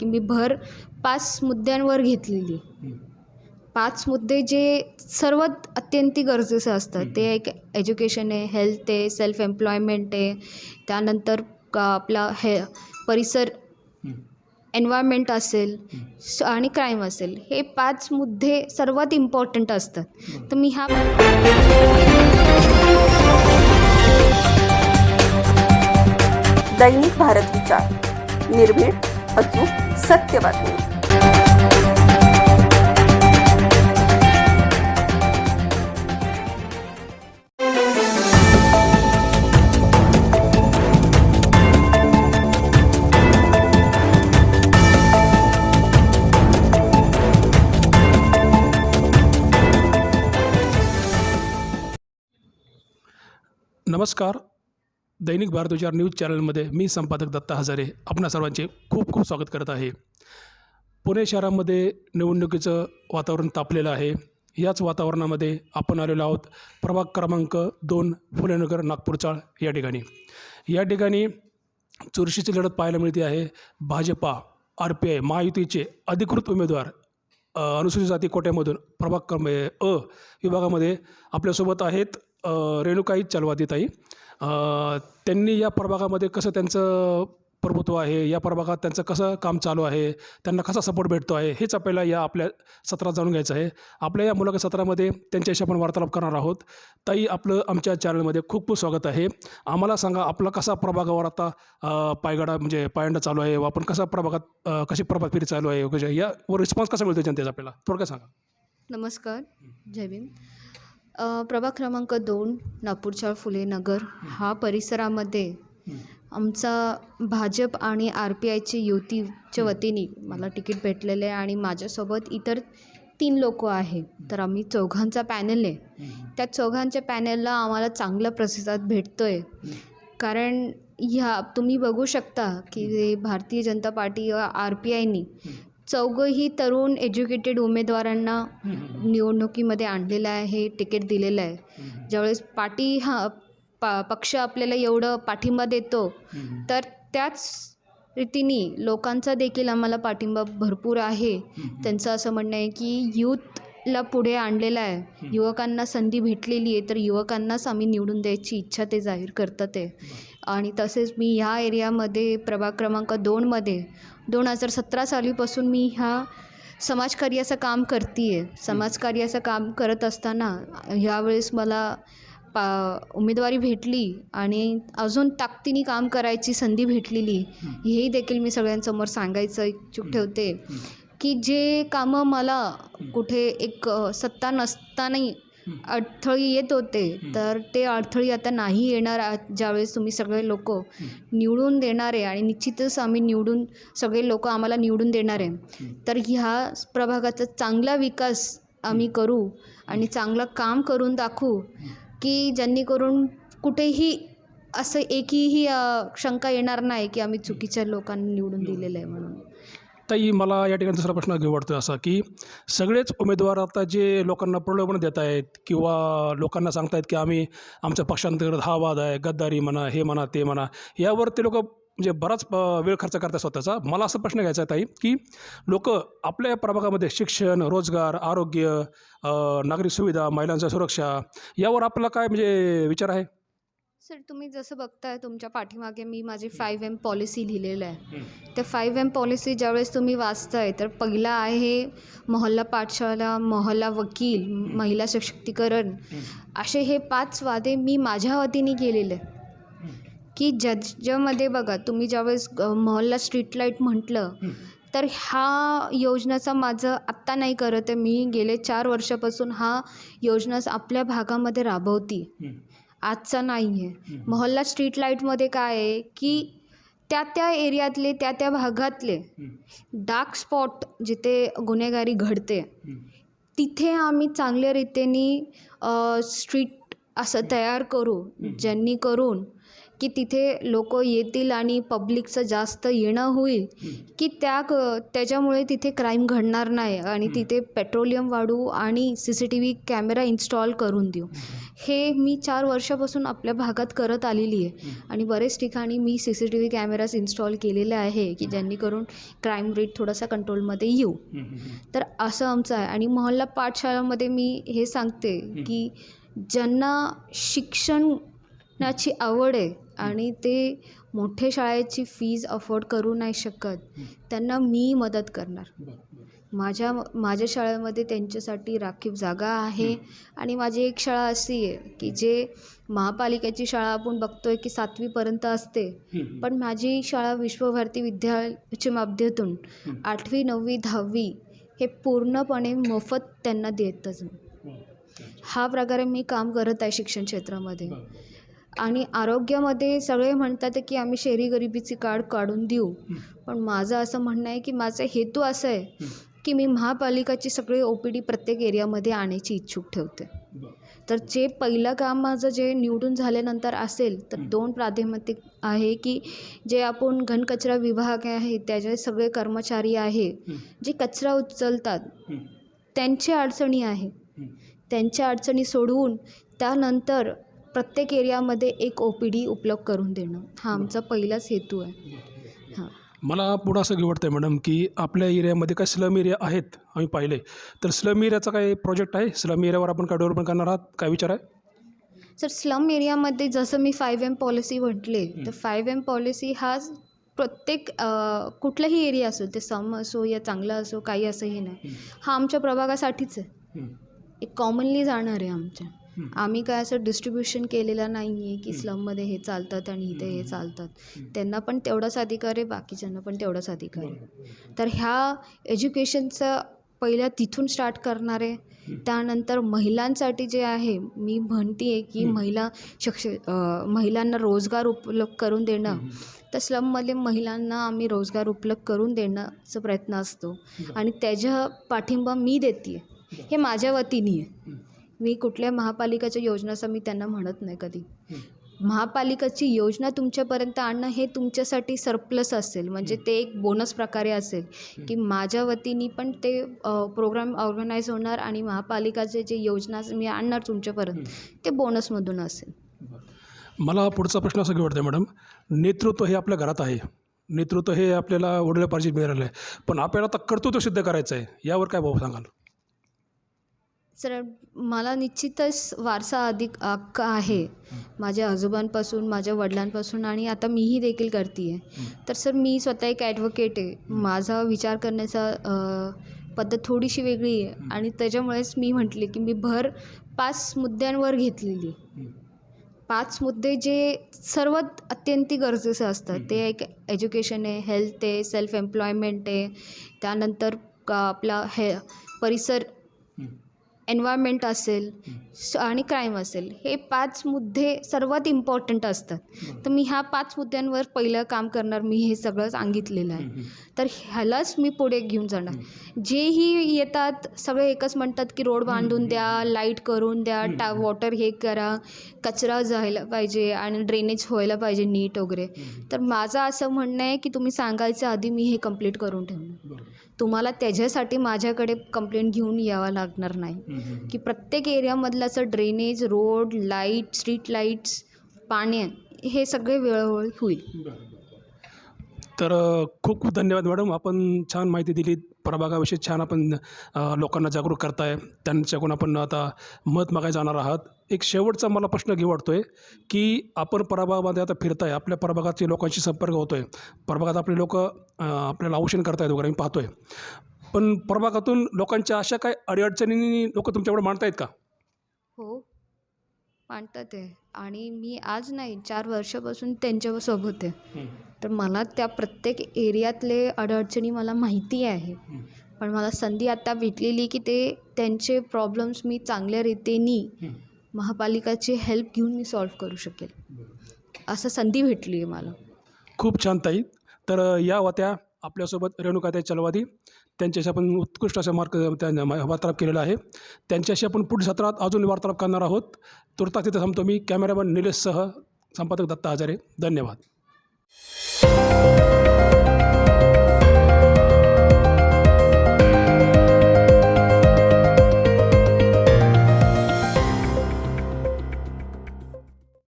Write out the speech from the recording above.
की मी भर पाच मुद्द्यांवर घेतलेली. पाच मुद्दे जे सर्वात अत्यंत गरजेचे असतात. ते एक एज्युकेशन आहे हेल्थ आहे सेल्फ एम्प्लॉयमेंट आहे. त्यानंतर आपला हे परिसर एन्व्हायरमेंट असेल स- आणि क्राईम असेल. हे पाच मुद्दे सर्वात इम्पॉर्टंट असतात. तर मी हा दैनिक भारत विचार. निर्भीड अचूक सत्य बातमी नमस्कार दैनिक भारत न्यूज चॅनलमध्ये मी संपादक दत्ता हजारे आपणा सर्वांचे खूप खूप स्वागत करत आहे. पुणे शहरामध्ये निवडणुकीचं वातावरण तापलेलं आहे. याच वातावरणामध्ये आपण आलेलो आहोत प्रभाग क्रमांक दोन फुलेनगर नागपूरचाळ या ठिकाणी. या ठिकाणी चुरशीची लढत पाहायला मिळते आहे. भाजपा आर पी आय महायुतीचे अधिकृत उमेदवार अनुसूचित जाती कोट्यामधून प्रभाग क्रम अ विभागामध्ये आपल्यासोबत आहेत रेणुकाई चलवातीताई. त्यांनी या प्रभागामध्ये कसं त्यांचं प्रभुत्व आहे या प्रभागात त्यांचं कसं काम चालू आहे त्यांना कसा सपोर्ट भेटतो आहे हेच आपल्याला या आपल्या सत्रात जाणून घ्यायचं आहे. आपल्या या मुलाखत सत्रामध्ये त्यांच्याशी आपण वार्तालाप करणार आहोत. ताई आपलं आमच्या चॅनलमध्ये खूप खूप स्वागत आहे. आम्हाला सांगा आपला कसा प्रभागावर आता पायगडा म्हणजे पायंडा चालू आहे व आपण कसा प्रभागात कशी प्रभात फेरी चालू आहे वगैरे यावर रिस्पॉन्स कसा मिळतो जनतेचा आपल्याला? थोडक्यात सांगा. नमस्कार. जय भीम. प्रभाग क्रमांक दोन नागपूरच्या फुले नगर हा परिसरामध्ये आमचा भाजप आणि आर पी आयची युतीच्या वतीने मला तिकीट भेटलेलं आहे आणि माझ्यासोबत इतर तीन लोक आहे तर आम्ही चौघांचा पॅनल आहे. त्या चौघांच्या पॅनलला आम्हाला चांगला प्रतिसाद भेटतो आहे कारण ह्या तुम्ही बघू शकता की Bharatiya Janata Party R P आयनी चौघंही तरुण एज्युकेटेड उमेदवारांना निवडणुकीमध्ये आणलेलं आहे तिकीट दिलेलं आहे. ज्यावेळेस पार्टी हा पा पक्ष आपल्याला एवढं पाठिंबा देतो तर त्याच रीतीने लोकांचा देखील आम्हाला पाठिंबा भरपूर आहे. त्यांचं असं म्हणणं आहे की यूथला पुढे आणलेलं आहे. युवकांना संधी भेटलेली आहे तर युवकांनाच आम्ही निवडून द्यायची इच्छा ते जाहीर करतात आहे. आणि तसेच मी ह्या एरियामध्ये प्रभाग क्रमांक दोनमध्ये दोन हजार सतरा सालीपासून मी ह्या समाजकार्याचं काम करते आहे समाजकार्याचं काम करत असताना ह्यावेळेस मला पा उमेदवारी भेटली आणि अजून ताकदीने काम करायची संधी भेटलेली हेही देखील मी सगळ्यांसमोर सांगायचं इच्छुक ठेवते. की जे कामं मला कुठे एक सत्ता नसतानाही अडथळी येत होते तर ते अडथळी आता नाही येणार ज्यावेळेस तुम्ही सगळे लोक निवडून देणार आहे आणि निश्चितच आम्ही निवडून सगळे लोक आम्हाला निवडून देणार. आहे तर ह्या प्रभागाचा चांगला विकास आम्ही करू आणि चांगलं काम करून दाखवू की ज्यांनी करून कुठेही असं एकही शंका येणार नाही की आम्ही चुकीच्या लोकांना निवडून दिलेलं आहे. म्हणून. ताई मला या ठिकाणी दुसरा प्रश्न घेऊ वाटतो असा की सगळेच उमेदवार आता जे लोकांना प्रलोभन देत आहेत किंवा लोकांना सांगतायत की आम्ही आमच्या पक्षांतर्गत हा वाद आहे गद्दारी म्हणा हे म्हणा ते म्हणा यावर ते लोक म्हणजे बराच वेळ खर्च करतात स्वतःचा. मला असा प्रश्न घ्यायचा आहे ताई की लोक आपल्या प्रभागामध्ये शिक्षण रोजगार आरोग्य नागरिक सुविधा महिलांच्या सुरक्षा यावर आपला काय म्हणजे विचार आहे? सर तुम्ही जसं बघताय तुमच्या पाठीमागे मी माझी फाईव्ह एम पॉलिसी लिहिलेलं आहे. त्या फाईव्ह एम पॉलिसी ज्यावेळेस तुम्ही वाचताय तर पहिला आहे मोहल्ला पाठशाळा मोहल्ला वकील महिला सशक्तीकरण असे हे पाच वादे मी माझ्या वतीने केलेले. की ज्याच्यामध्ये बघा तुम्ही ज्यावेळेस मोहल्ला स्ट्रीट लाइट म्हटलं तर ह्या योजनेचा माझं आत्ता नाही करत आहे मी गेले चार वर्षापासून हा योजना आपल्या भागामध्ये राबवती. आजचा नाही आहे मोहल्ला स्ट्रीट लाईटमध्ये काय आहे की त्या त्या एरियातले त्या त्या भागातले डार्क स्पॉट जिथे गुन्हेगारी घडते तिथे आम्ही चांगल्या रीतीने स्ट्रीट असं तयार करू ज्यांनी करून की तिथे लोक येतील आणि पब्लिकचं जास्त येणं होईल की त्या क त्याच्यामुळे तिथे क्राईम घडणार नाही आणि तिथे पेट्रोलियम वाढू आणि C C T V camera install करून देऊ. हे मी चार वर्षापासून आपल्या भागात करत आलेली आहे. आणि बरेच ठिकाणी मी C C T V cameras install केलेले आहे की ज्यांनी करून क्राईम रेट थोडासा कंट्रोलमध्ये येऊ. तर असं आमचं आहे. आणि मोहल्ला पाठशाळामध्ये मी हे सांगते की ज्यांना शिक्षणाची आवड आहे आणि ते मोठे शाळेची फीज अफोर्ड करू नाही शकत त्यांना मी मदत करणार. माझ्या माझ्या शाळेमध्ये त्यांच्यासाठी राखीव जागा आहे. आणि माझी एक शाळा अशी आहे की जे महापालिकेची शाळा आपण बघतोय की सातवीपर्यंत असते. पण माझी शाळा विश्वभारती विद्यालयाच्या माध्यमातून आठवी नववी दहावी हे पूर्णपणे मोफत त्यांना देतच. हा प्रकारे मी काम करत आहे शिक्षण क्षेत्रामध्ये. आणि आरोग्यामध्ये सगळे म्हणतात की आम्ही शहरी गरिबीची कार्ड काढून देऊ. पण माझं असं म्हणणं आहे की माझा हेतू असं आहे की मी महापालिकाची सगळे ओ पी डी प्रत्येक एरियामध्ये आणण्याची इच्छुक ठेवते. तर जे पहिलं काम माझं जे निवडून झाल्यानंतर असेल तर दोन प्राधान्य आहे की जे आपण घनकचरा विभाग आहे त्याचे सगळे कर्मचारी आहे जे कचरा उचलतात त्यांच्या अडचणी आहे. त्यांच्या अडचणी सोडवून त्यानंतर प्रत्येक एरियामध्ये एक ओ पी डी उपलब्ध करून देणं हा आमचा पहिलाच हेतू आहे. हां. मला पुढं असं घेऊ वाटतं आहे मॅडम की आपल्या एरियामध्ये काही स्लम एरिया आहेत आम्ही पाहिले. तर स्लम एरियाचा काही प्रोजेक्ट आहे? स्लम एरियावर आपण काय डेव्हलपमेंट करणार आहात? काय विचार आहे? सर स्लम एरियामध्ये जसं मी फाईव्ह एम पॉलिसी म्हटले तर फाईव्ह एम पॉलिसी हा प्रत्येक कुठलाही एरिया असो ते सम असो या चांगला असो काही असंही नाही. हा आमच्या प्रभागासाठीच आहे. एक कॉमनली जाणार आहे आमच्या. आम्ही काय असं डिस्ट्रीब्युशन केलेलं नाही आहे की स्लममध्ये हे चालतात आणि इथे हे चालतात. त्यांना पण तेवढाच अधिकार आहे बाकीच्यांना पण तेवढाच अधिकार आहे. तर ह्या एज्युकेशनचं पहिल्या तिथून स्टार्ट करणार आहे त्यानंतर महिलांसाठी जे आहे मी म्हणते आहे की महिला शक्ष महिलांना रोजगार उपलब्ध करून देणं तर स्लममध्ये महिलांना आम्ही रोजगार उपलब्ध करून देण्याचा प्रयत्न असतो. आणि त्याच्या पाठिंबा मी देते हे माझ्या वतीने आहे मी कुठल्या महापालिकेच्या योजनाचं मी त्यांना म्हणत नाही कधी. महापालिकेची योजना तुमच्यापर्यंत आणणं हे तुमच्यासाठी सरप्लस असेल. म्हणजे ते एक बोनस प्रकारे असेल की माझ्या वतीने पण ते प्रोग्राम ऑर्गनाईज होणार आणि महापालिकाचे जे योजना मी आणणार तुमच्यापर्यंत ते बोनसमधून असेल. मला पुढचा प्रश्न असा घेऊ वाटतं मॅडम नेतृत्व हे आपल्या घरात आहे. नेतृत्व हे आपल्याला वडिलोपार्जित मिळालं आहे पण आपल्याला आता कर्तृत्व सिद्ध करायचं आहे यावर काय भाऊ सांगाल? सर मला निश्चितच वारसा अधिक हक्क आहे. माझ्या आजोबांपासून माझ्या वडिलांपासून आणि आता मीही देखील करते आहे तर सर मी स्वतः एक ॲडव्होकेट आहे. माझा विचार करण्याचा पद्धत थोडीशी वेगळी आहे. आणि त्याच्यामुळेच मी म्हटले की मी भर पाच मुद्द्यांवर घेतलेली. पाच मुद्दे जे सर्वात अत्यंत गरजेचे असतात. ते एक एज्युकेशन आहे हेल्थ आहे सेल्फ एम्प्लॉयमेंट आहे. त्यानंतर का आपला हे परिसर एन्व्हायरमेंट असेल स- आणि क्राईम असेल हे पाच मुद्दे सर्वात इम्पॉर्टंट असतात. तर मी ह्या पाच मुद्द्यांवर पहिलं काम करणार मी हे सगळं सांगितलेलं आहे. तर ह्यालाच मी पुढे घेऊन जाणार. जेही येतात सगळे एकच म्हणतात की रोड बांधून द्या लाइट करून द्या टा वॉटर हे करा कचरा जायला पाहिजे आणि ड्रेनेज व्हायला पाहिजे नीट वगैरे. तर माझं असं म्हणणं आहे की तुम्ही सांगायच्या आधी मी हे कंप्लीट करून ठेवणार. तुम्हाला त्याच्यासाठी माझ्याकडे कंप्लेंट घेऊन यावं लागणार नाही. की प्रत्येक एरियामधलं असं drainage road light street lights पाणी हे सगळे वेळोवेळी होईल. तर खूप खूप धन्यवाद मॅडम. आपण छान माहिती दिली प्रभागाविषयी छान आपण लोकांना जागरूक करताय. त्यांच्याकडून आपण आता मत मागायला जाणार आहात. एक शेवटचा मला प्रश्न घेऊ वाटतो आहे की आपण प्रभागामध्ये आता फिरताय आपल्या प्रभागातील लोकांशी संपर्क होतो आहे प्रभागात आपले लोक आपल्याला औषण करतायत वगैरे मी पाहतो आहे पण प्रभागातून लोकांच्या अशा काय अडीअडचणींनी लोक तुमच्याकडे मांडतायत का? हो. मांडतात ते. आणि मी आज नाही चार वर्षापासून त्यांच्यासोबत आहे. तर मला त्या प्रत्येक एरियातले अडचणी मला माहिती आहे. पण मला संधी आता भेटलेली की ते त्यांचे प्रॉब्लेम्स मी चांगल्या रीतीने महापालिकाची हेल्प घेऊन मी सॉल्व्ह करू शकेल. असं संधी भेटली आहे मला. खूप छान ताई. तर या होत्या. आपल्यासोबत रेणुकाताई चलवादी. त्यांच्याशी आपण उत्कृष्ट असा मार्क त्यांना वार्तालाप केलेला आहे. त्यांच्याशी आपण पुढील सत्रात अजून वार्तालाप करणार आहोत. तुर्तास तिथं थांबतो मी. कॅमेरामन निलेशसह संपादक दत्ता हजारे. धन्यवाद.